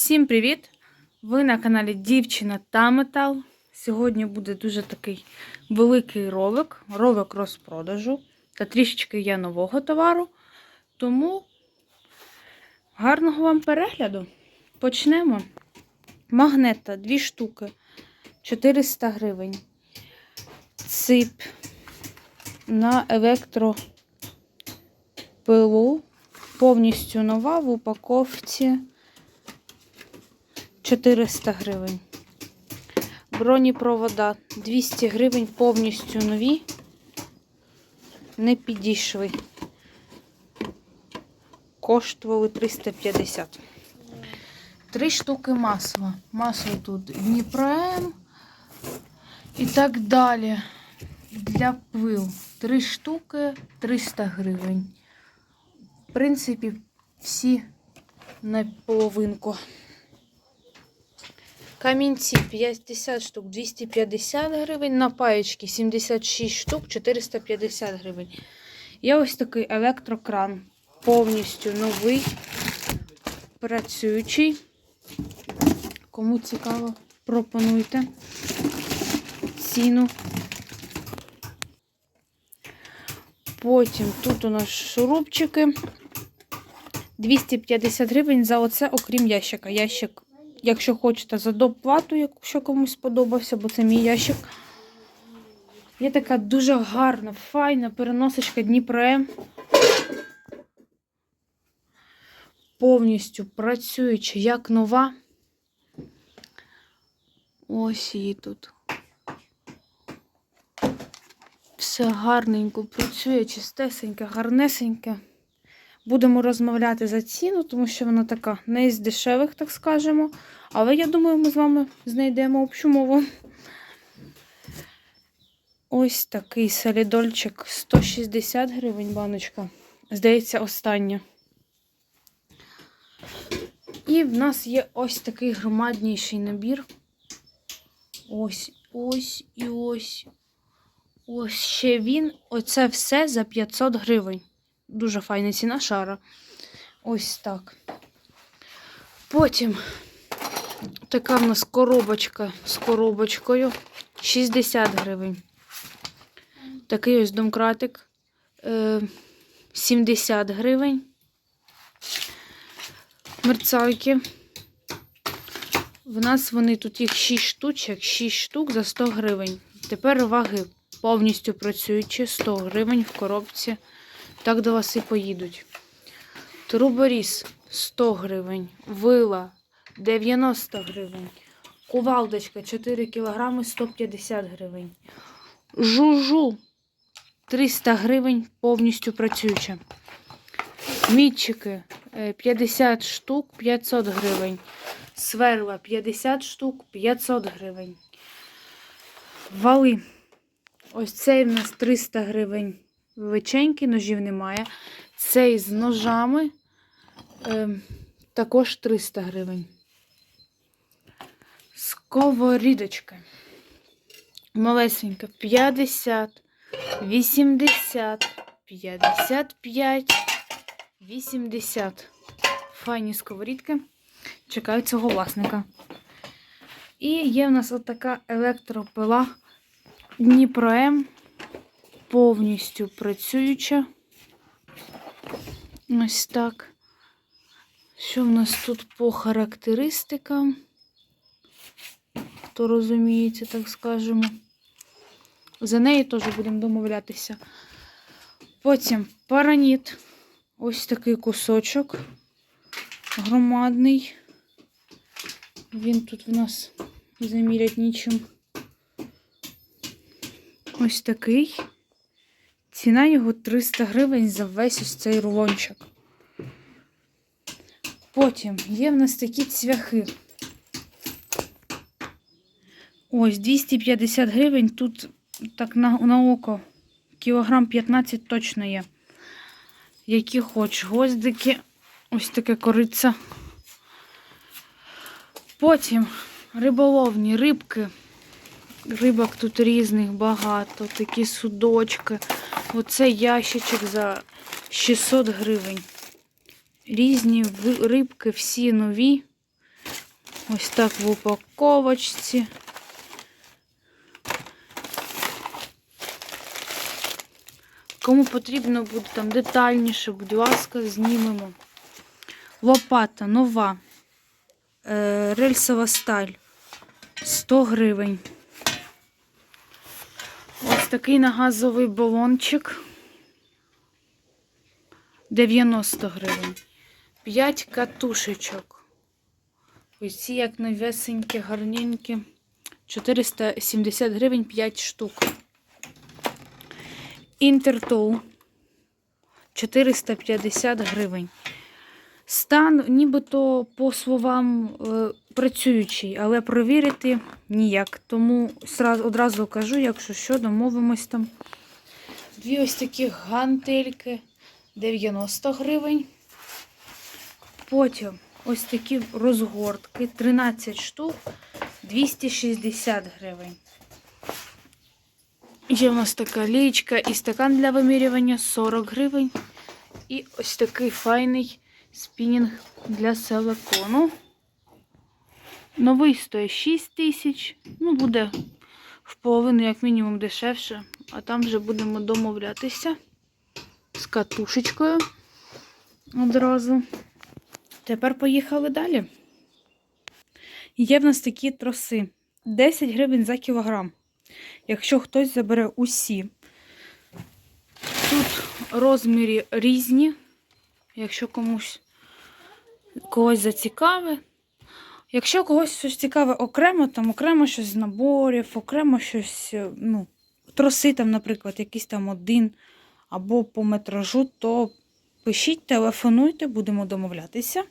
Всім привіт! Ви на каналі Дівчина та Метал. Сьогодні буде дуже такий великий ролик, ролик розпродажу та трішечки є нового товару. Тому гарного вам перегляду. Почнемо. Магнета 2 штуки 400 гривень. Цип на електропилу. Повністю нова в упаковці 400 гривень. Бронепровода 200 гривень повністю нові. Не підійшли. Коштували 350. Три штуки масла. Масло тут Дніпром і так далі. Для пил. Три штуки 300 гривень. В принципі, всі на половинку. Камінці 50 штук 250 гривень, на паєчки 76 штук 450 гривень. Є ось такий електрокран, повністю новий, працюючий. Кому цікаво, пропонуйте ціну. Потім тут у нас шурупчики. 250 гривень за оце, окрім ящика. Ящик Якщо хочете за доплату, якщо комусь сподобався, бо це мій ящик. Є така дуже гарна, файна переносочка Дніпро. Повністю працююча, як нова. Ось її тут. Все гарненько працює, чистесеньке, гарнесеньке. Будемо розмовляти за ціну, тому що вона така не із дешевих, так скажемо. Але я думаю, ми з вами знайдемо общу мову. Ось такий солідольчик 160 гривень баночка. Здається, остання. І в нас є ось такий громадніший набір. Ось, ось і ось. Ось ще він. Оце все за 500 гривень. Дуже файна ціна шара. Ось так. Потім така в нас коробочка з коробочкою 60 гривень. Такий ось домкратик е, 70 гривень. Мерцайки. В нас вони тут їх 6 штучок, 6 штук за 100 гривень. Тепер ваги повністю працюючі, 100 гривень в коробці. Так до вас і поїдуть. Труборіз 100 гривень. Вила 90 гривень. Кувалдочка 4 кг 150 гривень. Жужу 300 гривень повністю працююча. Мітчики 50 штук 500 гривень. Сверла 50 штук 500 гривень. Вали. Ось цей в нас 300 гривень величенький, ножів немає. Цей з ножами е, також 300 гривень. Сковорідочка. Малесенька 50, 80, 55, 80. Файні сковорідки. Чекають цього власника. І є в нас отака електропила Дніпро М повністю працююча. Ось так. Що в нас тут по характеристикам? Хто розуміється, так скажемо. За неї теж будемо домовлятися. Потім параніт. Ось такий кусочок громадний. Він тут в нас замірять нічим. Ось такий. Ціна його 300 гривень за весь ось цей рулончик. Потім є в нас такі цвяхи. Ось 250 гривень. Тут так на, на око кілограм 15 точно є. Які хоч гвоздики. Ось таке кориця. Потім риболовні рибки. Рибок тут різних багато, такі судочки. Оце ящичок за 600 гривень. Різні рибки, всі нові. Ось так в упаковочці. Кому потрібно буде там детальніше, будь ласка, знімемо. Лопата нова. Е, рельсова сталь 100 гривень. Такий нагазовий балончик 90 гривень. 5 катушечок. Ось ці як новесенькі, гарненькі. 470 гривень 5 штук. Інтертоу 450 гривень. Стан, нібито, по словам, е, працюючий, але провірити ніяк. Тому одразу кажу, якщо що, домовимось там. Дві ось такі гантельки 90 гривень. Потім ось такі розгортки 13 штук 260 гривень. Є в нас така лічка і стакан для вимірювання 40 гривень. І ось такий файний спінінг для силикону. Новий стоїть 6 тисяч. Ну, буде в половину, як мінімум, дешевше. А там вже будемо домовлятися з катушечкою одразу. Тепер поїхали далі. Є в нас такі троси. 10 гривень за кілограм. Якщо хтось забере усі. Тут розміри різні. Якщо комусь когось зацікаве. Якщо когось щось цікаве окремо, там окремо щось з наборів, окремо щось, е, ну, троси, там, наприклад, якийсь там один або по метражу, то пишіть, телефонуйте, будемо домовлятися.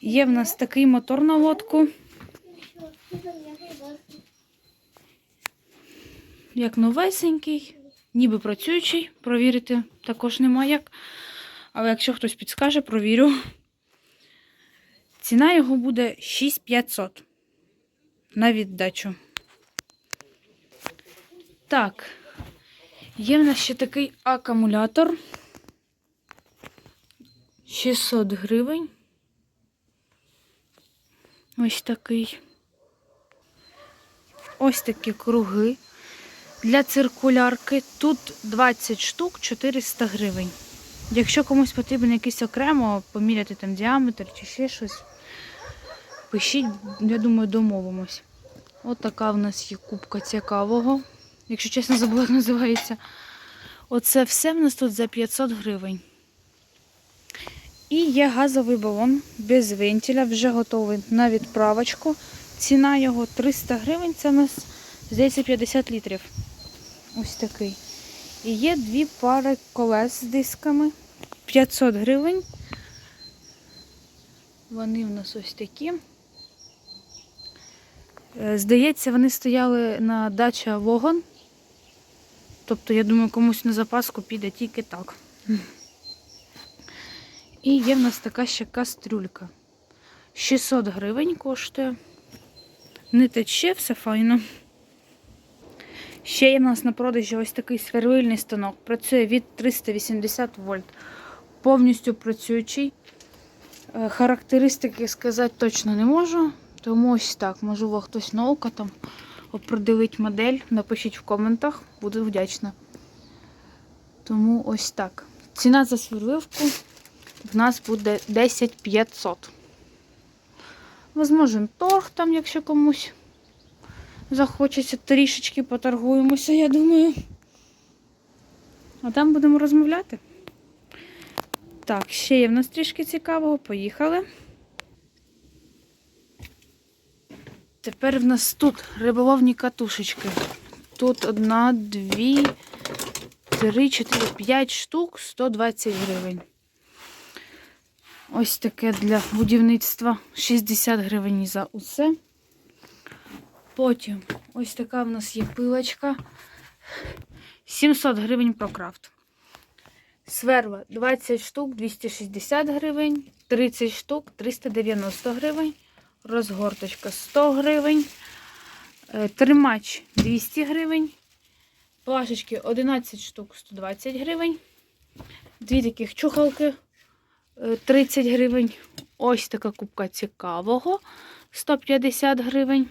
Є в нас такий мотор на лодку, як новесенький, ніби працюючий, провірити також нема як. Але якщо хтось підскаже, провірю. Ціна його буде 6500 на віддачу. Так, є в нас ще такий акумулятор. 600 гривень. Ось такий. Ось такі круги для циркулярки. Тут 20 штук 400 гривень. Якщо комусь потрібен якийсь окремо, поміряти там діаметр чи ще щось, пишіть, я думаю, домовимось. От така в нас є кубка цікавого. Якщо чесно, забула, як називається. Оце все в нас тут за 500 гривень. І є газовий балон без вентиля, вже готовий на відправочку. Ціна його 300 гривень, це у нас, здається, 50 літрів. Ось такий. І є дві пари колес з дисками. 500 гривень. Вони в нас ось такі. Е, Здається, вони стояли на дача Вогон. Тобто, я думаю, комусь на запаску піде тільки так. І є в нас така ще кастрюлька. 600 гривень коштує. Не тече, все файно. Ще є в нас на продажі ось такий сверлильний станок. Працює від 380 вольт. Повністю працюючий. Е, Характеристики сказати точно не можу. Тому ось так. Можливо, хтось на око там оприділить модель. Напишіть в коментах, буду вдячна. Тому ось так. Ціна за сверливку в нас буде 10 500. Возможен торг там, якщо комусь захочеться трішечки поторгуємося, я думаю. А там будемо розмовляти. Так, ще є в нас трішки цікавого. Поїхали. Тепер в нас тут риболовні катушечки. Тут одна, дві, три, чотири, п'ять штук, 120 гривень. Ось таке для будівництва 60 гривень за усе. Потім ось така в нас є пилочка. 700 гривень прокрафт. Сверла 20 штук 260 гривень, 30 штук 390 гривень, розгорточка 100 гривень, е, тримач 200 гривень, плашечки 11 штук 120 гривень, дві таких чухалки е, 30 гривень. Ось така кубка цікавого. 150 гривень.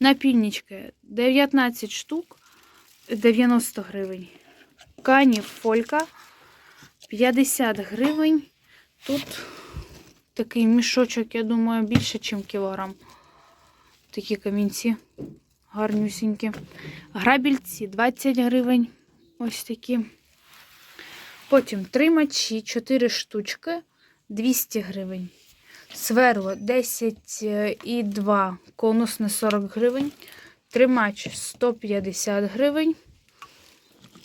Напільнички 19 штук 90 гривень. Канів фолька 50 гривень. Тут такий мішочок, я думаю, більше, ніж кілограм. Такі камінці гарнюсінькі. Грабільці 20 гривень. Ось такі. Потім тримачі 4 штучки 200 гривень. Сверло 10 е, і 2 конусне 40 гривень. Тримач 150 гривень.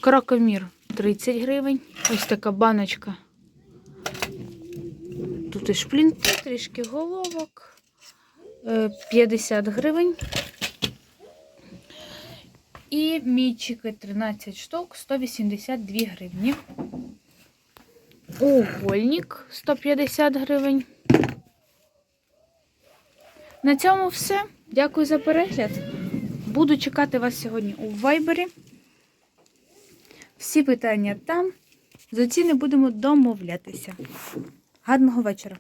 Крокомір 30 гривень. Ось така баночка. Тут і шплінти, трішки головок. Е, 50 гривень. І мічики 13 штук, 182 гривні. Угольник 150 гривень. На цьому все. Дякую за перегляд. Буду чекати вас сьогодні у Вайбері. Всі питання там. За ціни будемо домовлятися. Гарного вечора!